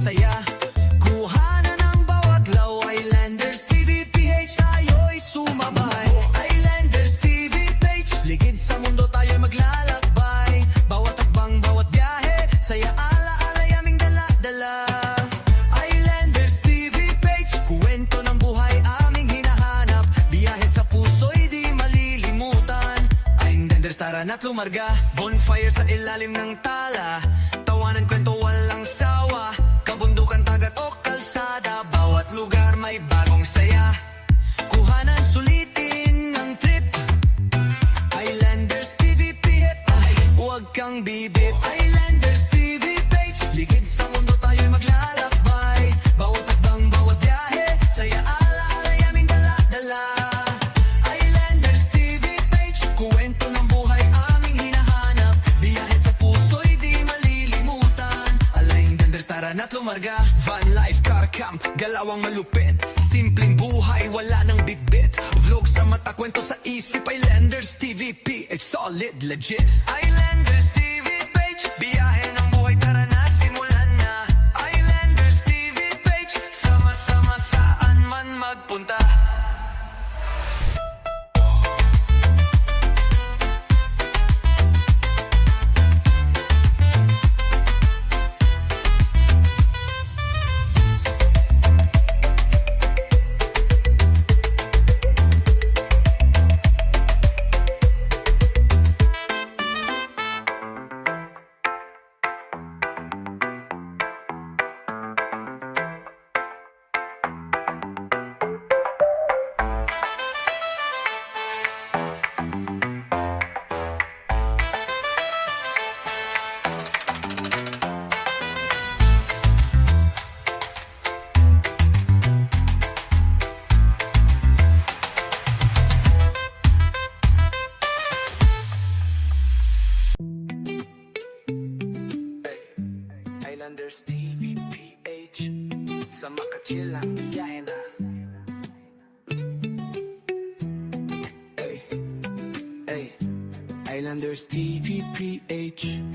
saya. Kuhanan ng bawat law Islanders TV PH Tayo'y sumabay. Islanders TV Ligid sa mundo tayo maglalakbay. Bawat takbang, bawat biyahe Saya ala-ala yaming dala-dala. Islanders TV PH Kuwento buhay aming hinahanap. Biyahe sa puso'y di malilimutan. Islanders tara na't lumarga. Bonfire sa ilalim ng tala. Tawanan ko saya Kuhanan, sulitin ng trip. Islanders TVP hip ay Huwag kang bibip Islanders TV page Ligid sa mundo tayo'y maglalakbay. Bawat hakbang, bawat biyahe Saya ala-ala aming dala-dala. Islanders TV page Kuwento ng buhay aming hinahanap. Biyahe sa puso'y di malilimutan. Islanders tara na't lumarga. Van life, car camp, galawang malupit Simpleng buhay, wala nang bitbit Vlog sa mata, kwento sa isip Islanders TVP, it's solid, legit. Islanders TV page Biyahe ng buhay, tara na, simulan na. Islanders TV page Sama-sama saan man magpunta Islanders TV PH Sa makachill ang biyahe na Ay, ay, Islanders TV PH